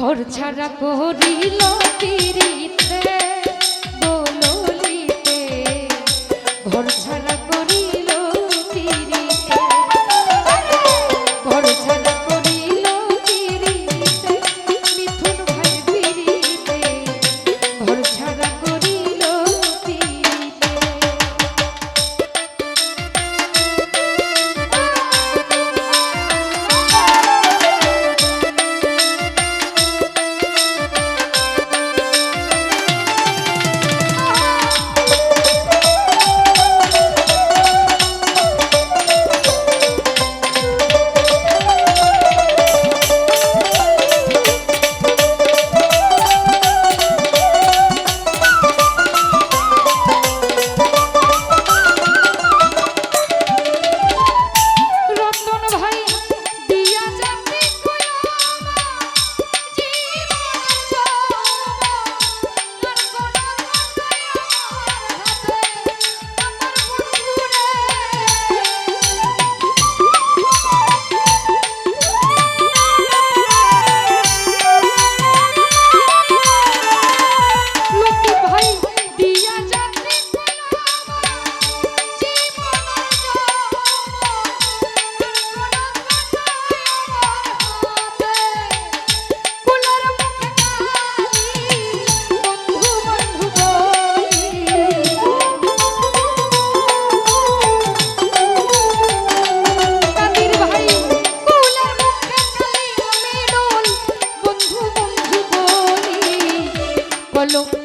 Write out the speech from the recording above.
ঘর ছাড়া করিল পিরিতে solo